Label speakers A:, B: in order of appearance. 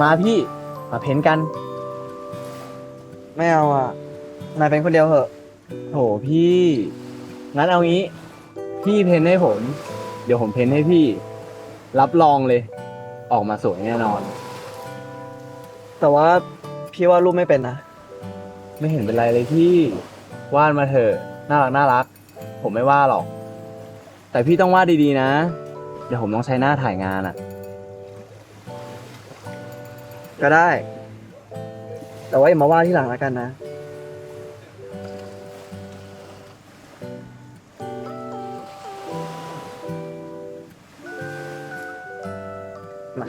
A: มาพี่มาเพ้นกัน
B: ไม่เอาอะ นายเป็นคนเดียวเหอะ
A: โถพี่ งั้นเอางี้ พี่เพ้นให้ผม เดี๋ยวผมเพ้นให้พี่ รับรองเลย ออกมาสวยแน่นอน
B: แต่ว่าพี่ว่ารูปไม่เป็นนะ
A: ไม่เห็นเป็นไรเลยพี่วาดมาเถอะน่ารักน่ารัก ผมไม่ว่าหรอก แต่พี่ต้องวาดดีๆนะ เดี๋ยวผมต้องใช้หน้าถ่ายงานอะ
B: ก็ได้ แต่ว่าอย่ามาว่าที่หลังแล้วกันนะ มา